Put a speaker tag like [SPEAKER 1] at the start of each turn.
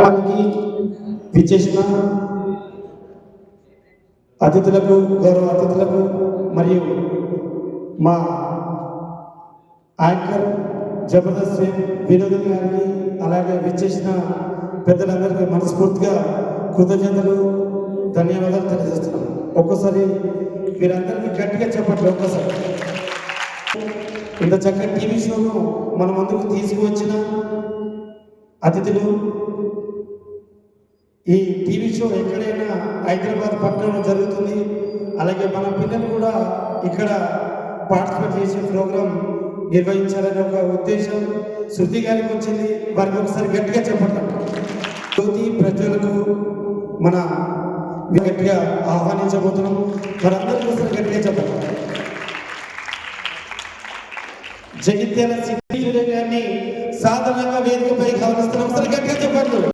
[SPEAKER 1] కార్యక్రమానికి విచ్చేసిన అతిథులకు గౌరవ అతిథులకు మరియు మా యాంకర్ జబర్దస్త్ ఫేమ్ వినోద్ గారికి అలాగే విచ్చేసిన పెద్దలందరికీ మనస్ఫూర్తిగా కృతజ్ఞతలు ధన్యవాదాలు తెలియజేస్తున్నాను ఒక్కసారి మీరందరికీ గట్టిగా చెప్పండి ఒక్కసారి. ఇంత చక్కటి టీవీ షోను మన ముందుకు తీసుకువచ్చిన అతిథులు ఈ టీవీ షో ఎక్కడైనా హైదరాబాద్ పట్టణంలో జరుగుతుంది. అలాగే మన పిల్లలు కూడా ఇక్కడ పార్టిసిపేట్ చేసే ప్రోగ్రాం నిర్వహించాలనే ఒక ఉద్దేశం శృతి గారికి వచ్చింది. వారికి ఒకసారి గట్టిగా చెప్పండి. జ్యోతి ప్రజలకు మన గట్టిగా ఆహ్వానించబోతున్నాం. వారందరికీ ఒకసారి గట్టిగా చెప్పండి. జగిత్యాల సిటీ